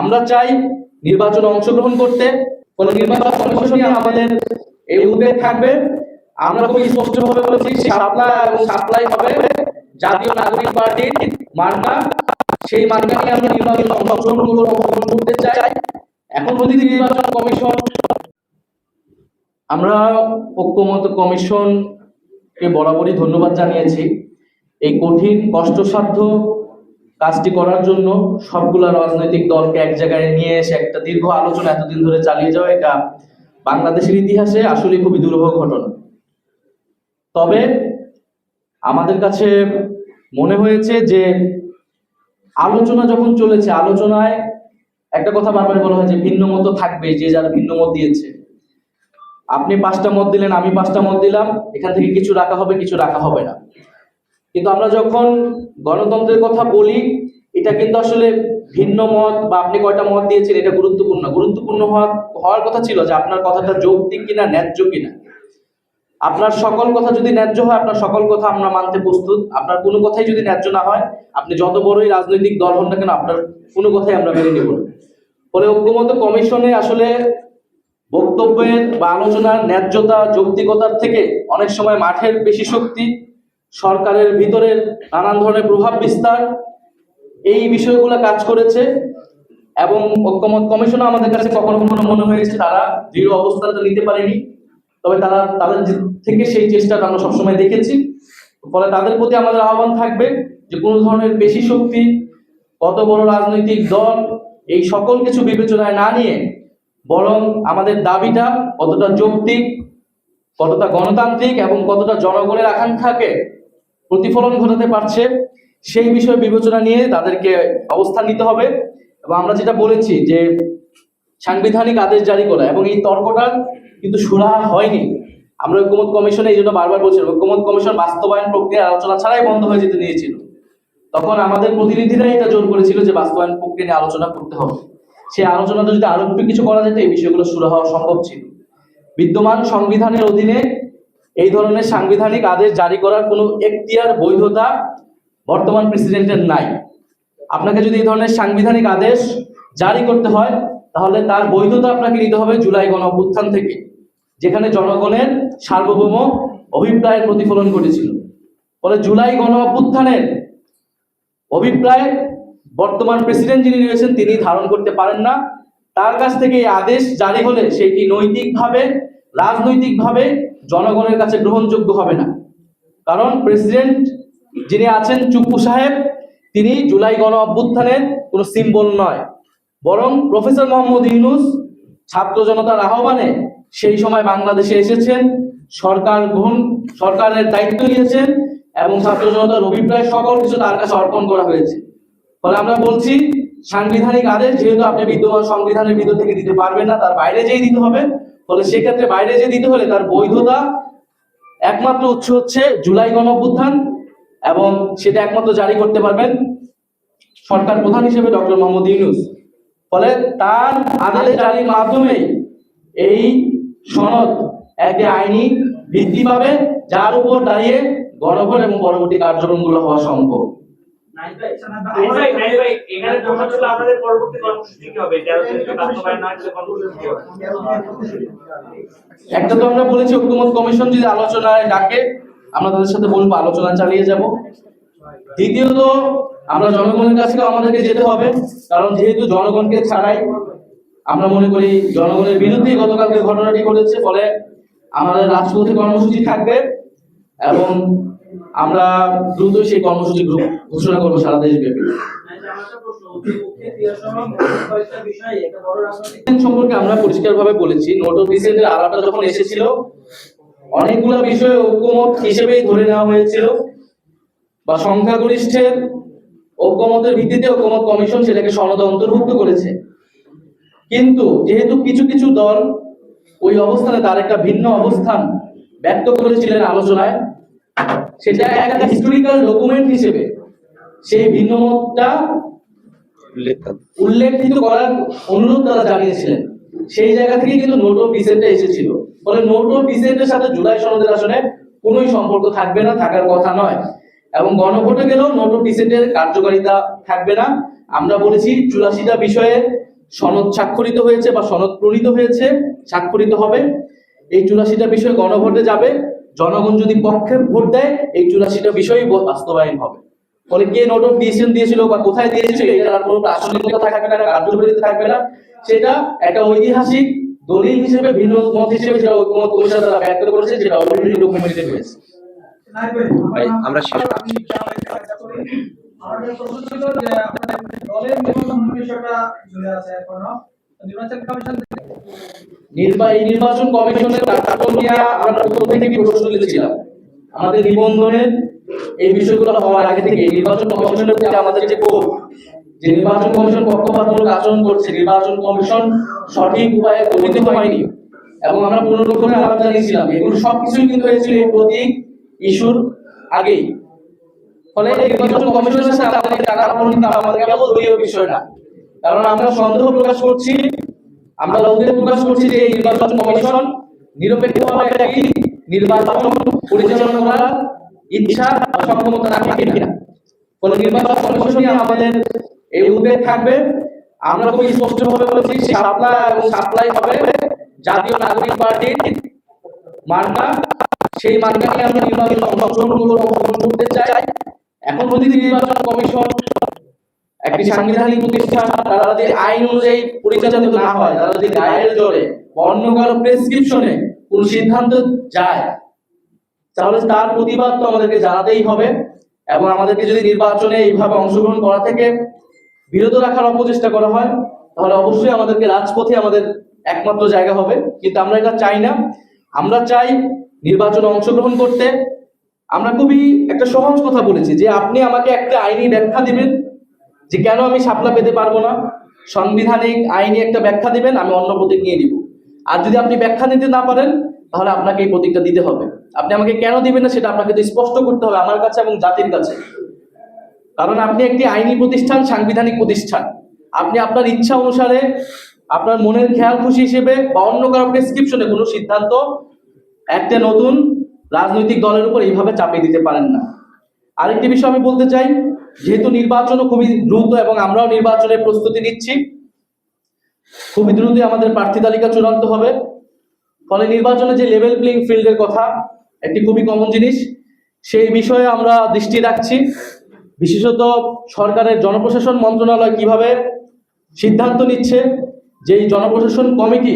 আমরা চাই নির্বাচনে অংশগ্রহণ করতে। কোন নির্বাচন আমাদের এই উদ্বেগ থাকবে। আমরা খুবই স্পষ্টভাবে বলেছি এবং সাপ্লাই হবে জাতীয় নাগরিক পার্টির মার্কা সেই মার্কা নিয়ে আমরা নির্বাচনে অংশগ্রহণ করতে চাই। এখন যদি নির্বাচন কমিশন আমরা ঐক্যমত কমিশনকে বরাবরই ধন্যবাদ জানিয়েছি। এই কঠিন, কষ্টসাধ্য কাজটি করার জন্য সবগুলা রাজনৈতিক দলকে এক জায়গায় নিয়ে এসে একটা দীর্ঘ আলোচনা এতদিন ধরে চালিয়ে যাওয়া, এটা বাংলাদেশের ইতিহাসে আসলে খুবই দুরূহ ঘটনা। তবে আমাদের কাছে মনে হয়েছে যে আলোচনা যখন চলেছে, আলোচনায় একটা কথা বারবার বলা হয় যে ভিন্ন মত থাকবে, যে যার ভিন্ন মত দিয়েছে। আপনি পাঁচটা মত দিলেন, আমি পাঁচটা মত দিলাম, এখান থেকে কিছু রাখা হবে, কিছু রাখা হবে না। কিন্তু আমরা যখন গণতন্ত্রের কথা বলি, এটা কিন্তু আসলে ভিন্ন মত বা আপনি কয়টা মত দিয়েছেন এটা গুরুত্বপূর্ণ গুরুত্বপূর্ণ হওয়ার কথা ছিল যে আপনার কথাটা যৌক্তিক কিনা, ন্যায্য কিনা। আপনার সকল কথা যদি ন্যায্য হয়, আপনার সকল কথা আমরা মানতে প্রস্তুত। আপনার কোনো কথাই যদি ন্যায্য না হয়, আপনি যত বড়ই রাজনৈতিক দল হন না কেন, আপনার কোনো কথাই আমরা মেনে নেব না। ফলে ঐক্যমত কমিশনে আসলে বক্তব্যের বা আলোচনার ন্যায্যতা, যৌক্তিকতার থেকে অনেক সময় মাঠের বেশি শক্তি সরকারের ভিতরের নানান ধরনের প্রভাব বিস্তার এই বিষয়গুলো কাজ করেছে এবং ঐক্যমত কমিশনও আমাদের কাছে কখনো কখনো মনে হয়েছে তারা দৃঢ় অবস্থানটা নিতে পারেনি। তবে তারা তাদের থেকে সেই চেষ্টাটা আমরা সবসময় দেখেছি। ফলে তাদের প্রতি আমাদের আহ্বান থাকবে যে কোনো ধরনের বেশি শক্তি, কত বড় রাজনৈতিক দল, এই সকল কিছু বিবেচনায় না নিয়ে বরং আমাদের দাবিটা কতটা যৌক্তিক, কতটা গণতান্ত্রিক এবং কতটা জনগণের আকাঙ্ক্ষাকে প্রতিফলন ঘটাতে পারছে, সেই বিষয়ে বিবেচনা নিয়ে তাদেরকে অবস্থান নিতে হবে। এবং আমরা যেটা বলেছি যে, সাংবিধানিক আদেশ জারি করা এবং এই তর্কটা কিন্তু সুরাহা হয়নি। আমরা ঐক্যমত কমিশনে এই জন্য বারবার বলছিলাম, ঐক্যমত কমিশন বাস্তবায়ন প্রক্রিয়ার আলোচনা ছাড়াই বন্ধ হয়ে যেতে নিয়েছিল। তখন আমাদের প্রতিনিধিরাই এটা জোর করেছিল যে বাস্তবায়ন প্রক্রিয়া নিয়ে আলোচনা করতে হবে। সেই আলোচনাটা যদি আরও একটু কিছু করা যেত, এই বিষয়গুলো সুরাহা সম্ভব ছিল। বিদ্যমান সংবিধানের অধীনে এই ধরনের সাংবিধানিক আদেশ জারি করার কোনো এখতিয়ার, বৈধতা বর্তমান প্রেসিডেন্টের নাই। আপনাকে যদি এই ধরনের সাংবিধানিক আদেশ জারি করতে হয়, তাহলে তার বৈধতা আপনাকে নিতে হবে জুলাই গণ অভ্যুত্থান থেকে, যেখানে জনগণের সার্বভৌম অভিপ্রায়ের প্রতিফলন ঘটেছিল। ফলে জুলাই গণ অভ্যুত্থানের অভিপ্রায় বর্তমান প্রেসিডেন্ট যিনি রয়েছেন, তিনি ধারণ করতে পারেন না। তার কাছ থেকে এই আদেশ জারি হলে সেটি নৈতিকভাবে, রাজনৈতিকভাবে জনগণের কাছে গ্রহণযোগ্য হবে না। কারণ প্রেসিডেন্ট যিনি আছেন চুপ্পু সাহেব, তিনি জুলাই গণ অভ্যুত্থানের কোনো সিম্বল নয়। বরং প্রফেসর মোহাম্মদ ইউনুস ছাত্র জনতার আহ্বানে সেই সময় বাংলাদেশে এসেছেন, সরকার গ্রহণ, সরকারের দায়িত্ব নিয়েছেন এবং ছাত্র জনতার অভিপ্রায় সকল কিছু তার কাছে অর্পণ করা হয়েছে। ফলে আমরা বলছি, সাংবিধানিক আদেশ যেহেতু আপনি বিদ্যমান সংবিধানের ভিতর থেকে দিতে পারবেন না, তার বাইরে যেই দিতে হবে ফলে সেক্ষেত্রে বাইরে যে দিতে হলে তার বৈধতা একমাত্র উৎস হচ্ছে জুলাই গণ অভ্যুত্থান এবং সেটা একমাত্র জারি করতে পারবেন সরকার প্রধান হিসেবে ডক্টর মোহাম্মদ ইউনুস। ফলে তার আদেশ জারির মাধ্যমে এই সনদ একটি আইনি ভিত্তি পাবে, যার উপর দাঁড়িয়ে গণভোট এবং পরবর্তী কার্যক্রমগুলো হওয়া সম্ভব। একটা তো আমরা বলেছি ঐক্যমত কমিশন যদি আলোচনায় ডাকে, আমরা তাদের সাথে বলব, আলোচনা চালিয়ে যাব। দ্বিতীয়ত, আমরা জনগণের কাছে আমাদেরকে যেতে হবে, কারণ যেহেতু জনগণকে ছাড়াই আমরা মনে করি জনগণের বিরুদ্ধে গতকালকে ঘটনাটি ঘটেছে, ফলে আমাদের রাজপথে কর্মসূচি থাকবে এবং আমরা দ্রুত সেই কর্মসূচি ঘোষণা করব সারা দেশব্যাপী। সম্পর্কে আমরা বলেছি। যখন এসেছিল, অনেকগুলো বিষয় ঐক্যমত ধরে নেওয়া হয়েছিল। বা সংখ্যাগরিষ্ঠের ঐক্যমতের ভিত্তিতে ঐক্যমত কমিশন সেটাকে সনদে অন্তর্ভুক্ত করেছে। কিন্তু যেহেতু কিছু কিছু দল ওই অবস্থানে তার একটা ভিন্ন অবস্থান ব্যক্ত করেছিলেন আলোচনায় সেটা একটা হিস্টোরিক্যাল ডকুমেন্ট হিসেবে সেই ভিন্ন মতটা উল্লেখিত করার অনুরোধ তারা জানিয়েছিলেন। সেই জায়গা থেকে কিন্তু নোট অফ ডিসেন্টে এসেছিল। ফলে নোট অফ ডিসেন্টের সাথে জুলাই সনদের আসলে কোনোই সম্পর্ক থাকবে না থাকার কথা নয়। এবং গণভোটে গেলেও নোট অফ ডিসেন্টের কার্যকারিতা থাকবে না। আমরা বলেছি চুরাশিটা বিষয়ে সনদ স্বাক্ষরিত হয়েছে বা সনদ প্রণীত হয়েছে স্বাক্ষরিত হবে। এই চুরাশিটা বিষয়ে গণভোটে যাবে। জনগণ যদি পক্ষে ভোট দেয় এই চুরাশিটা বিষয়ই বাস্তবায়ন হবে। ফলে কে নোট অফ ডিসিশন দিয়েছিল বা কোথায় দিয়েছিল এটা আর কোনো প্রাসঙ্গিকতা থাকবে না কার্যকরিতা থাকবে না। সেটা একটা ঐতিহাসিক দলিল হিসেবে ভিন্ন মত হিসেবে যেটা ঐক্যমত কমিশন তারা ব্যক্ত করেছে যেটা অলরেডি ডকুমেন্টেড হয়েছে। আমরা শেষ। করছি। দলের নিবন্ধন বিষয়টা আছে এখনও। নির্বাচন কমিশনের আমাদের নিবন্ধনের এই বিষয়গুলো হওয়ার আগে থেকে নির্বাচন কমিশনের প্রতি আমাদের যে ক্ষোভ, যে নির্বাচন কমিশন পক্ষপাতমূলক আচরণ করছে, নির্বাচন কমিশন সঠিক উপায়ে গঠিত হয়নি এবং আমরা পুনরুক্তমে আলাপ জানিয়েছিলাম। এগুলো সবকিছুই কিন্তু হয়েছিল এই প্রতীক ইস্যুর আগেই। ফলে নির্বাচন কমিশনের সাথে আমাদের টানাপোড়েন আমাদের কেবল দলীয় বিষয় কারণ আমরা সন্দেহ প্রকাশ করছি, আমরা উদ্বেগ প্রকাশ করছি যে এই নির্বাচন কমিশন নিরপেক্ষভাবে নির্বাচন পরিচালনা করার ইচ্ছা সক্ষমতা রাখে কিনা। ফলে নির্বাচন আমাদের এই উদ্বেগ থাকবে। আমরা খুব স্পষ্টভাবে বলেছি সাপ্লাই এবং সাপ্লাই হবে জাতীয় নাগরিক পার্টির মার্কা সেই মার্কা আমরা নির্বাচন অংশগ্রহণ করতে চাই। এখন প্রতিটি নির্বাচন কমিশন একটি সাংবিধানিক প্রতিষ্ঠান, তারা যদি আইন অনুযায়ী পরিচালিত না হয়, তারা যদি গায়ের জোরে অন্য কারও প্রেসক্রিপশনে কোন সিদ্ধান্ত যায়, তাহলে তার প্রতিবাদ তো আমাদেরকে জানাতেই হবে এবং আমাদেরকে যদি নির্বাচনে এইভাবে অংশগ্রহণ করা থেকে বিরত রাখার অপচেষ্টা করা হয়, তাহলে অবশ্যই আমাদেরকে রাজপথে আমাদের একমাত্র জায়গা হবে। কিন্তু আমরা এটা চাই না। আমরা চাই নির্বাচনে অংশগ্রহণ করতে। আমরা খুবই একটা সহজ কথা বলেছি যে আপনি আমাকে একটা আইনি ব্যাখ্যা দিবেন যে কেন আমি শাপলা পেতে পারব না? সাংবিধানিক আইনি একটা ব্যাখ্যা দিবেন, আমি অন্য প্রতীক নিয়ে দিব আর যদি আপনি ব্যাখ্যা দিতে না পারেন, তাহলে আপনাকে এই প্রতীকটা দিতে হবে। আপনি আমাকে কেন দিবেন না সেটা আপনাকে তো স্পষ্ট করতে হবে আমার কাছে এবং জাতির কাছে। কারণ আপনি একটি আইনি প্রতিষ্ঠান, সাংবিধানিক প্রতিষ্ঠান। আপনি আপনার ইচ্ছা অনুসারে, আপনার মনের খেয়াল খুশি হিসেবে বা অন্য কারও প্রেসক্রিপশনে কোনো সিদ্ধান্ত একটা নতুন রাজনৈতিক দলের উপর এইভাবে চাপিয়ে দিতে পারেন না। আরেকটি বিষয় আমি বলতে চাই যেহেতু নির্বাচনও খুবই দ্রুত এবং আমরাও নির্বাচনের প্রস্তুতি নিচ্ছি, খুবই দ্রুতই আমাদের প্রার্থী তালিকা চূড়ান্ত হবে। ফলে নির্বাচনে যে লেভেল প্লেইং ফিল্ডের কথা, একটি খুবই কমন জিনিস, সেই বিষয়ে আমরা দৃষ্টি রাখছি। বিশেষত সরকারের জনপ্রশাসন মন্ত্রণালয় কীভাবে সিদ্ধান্ত নিচ্ছে যে জনপ্রশাসন কমিটি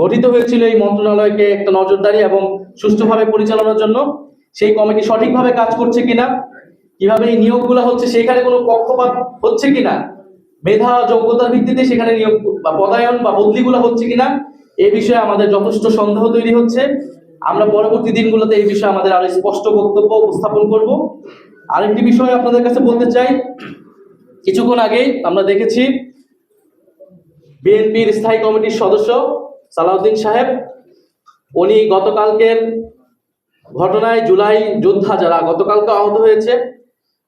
গঠিত হয়েছিল এই মন্ত্রণালয়কে একটা নজরদারি এবং সুষ্ঠুভাবে পরিচালনার জন্য, সেই কমিটি সঠিকভাবে কাজ করছে কিনা কীভাবে এই নিয়োগগুলো হচ্ছে, সেখানে কোনো পক্ষপাত হচ্ছে কিনা? মেধা, যোগ্যতার ভিত্তিতে সেখানে নিয়োগ বা পদায়ন বা বদলিগুলো হচ্ছে কিনা? এ বিষয়ে আমাদের যথেষ্ট সন্দেহ তৈরি হচ্ছে। আমরা পরবর্তী দিনগুলোতে এই বিষয়ে আমাদের আরও স্পষ্ট বক্তব্য উপস্থাপন করব। আরেকটি বিষয় আপনাদের কাছে বলতে চাই। কিছুক্ষণ আগেই আমরা দেখেছি বিএনপির স্থায়ী কমিটির সদস্য সালাউদ্দিন সাহেব। উনি গতকালকের ঘটনায় জুলাই যোদ্ধা যারা, গতকালকে আহত হয়েছে।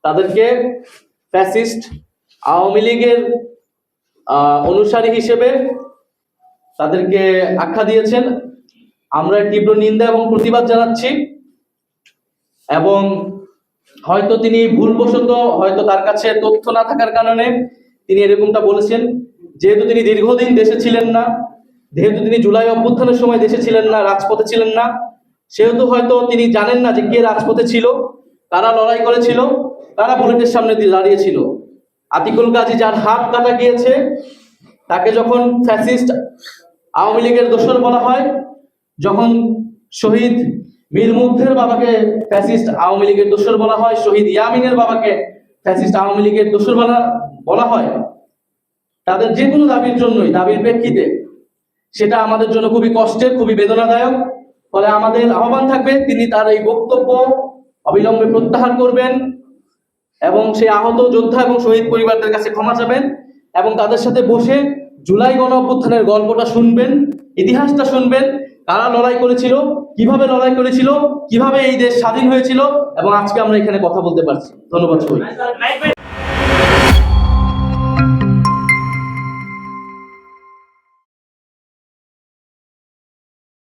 তাদেরকে ফ্যাসিস্ট আওয়ামী লীগের অনুসারী হিসেবে তাদেরকে আখ্যা দিয়েছেন। আমরা তীব্র নিন্দা এবং প্রতিবাদ জানাচ্ছি এবং হয়তো তিনি ভুলবশত হয়তো তার কাছে তথ্য না থাকার কারণে তিনি এরকমটা বলেছেন। যেহেতু তিনি দীর্ঘদিন দেশে ছিলেন না, যেহেতু তিনি জুলাই অভ্যুত্থানের সময় দেশে ছিলেন না, রাজপথে ছিলেন না, সেহেতু হয়তো তিনি জানেন না যে কে রাজপথে ছিল। কারা লড়াই করেছিল, তারা বুলেটের সামনে দিয়ে দাঁড়িয়েছিল। আতিকুল গাজী যার হাত কাটা গিয়েছে, তাকে যখন ফ্যাসিস্ট আওয়ামী লীগের দোসর বলা হয়, যখন শহীদ মীর মুগ্ধের বাবাকে ফ্যাসিস্ট আওয়ামী লীগের দোসর বলা হয়, শহীদ ইয়ামিনের বাবাকে ফ্যাসিস্ট আওয়ামী লীগের দোসর বলা বলা হয়, তাদের যে কোনো দাবির জন্যই, দাবির প্রেক্ষিতে, সেটা আমাদের জন্য খুবই কষ্টের, খুবই বেদনাদায়ক। ফলে আমাদের আহ্বান থাকবে, তিনি তার এই বক্তব্য অবিলম্বে প্রত্যাহার করবেন এবং সেই আহত যোদ্ধা এবং শহীদ পরিবারদের কাছে ক্ষমা চাবেন এবং তাদের সাথে বসে জুলাই গণ অভ্যুত্থানের গল্পটা শুনবেন, ইতিহাসটা শুনবেন, কারা লড়াই করেছিল, কীভাবে লড়াই করেছিল, কীভাবে এই দেশ স্বাধীন হয়েছিল, এবং আজকে আমরা এখানে কথা বলতে পারছি। ধন্যবাদ সবাই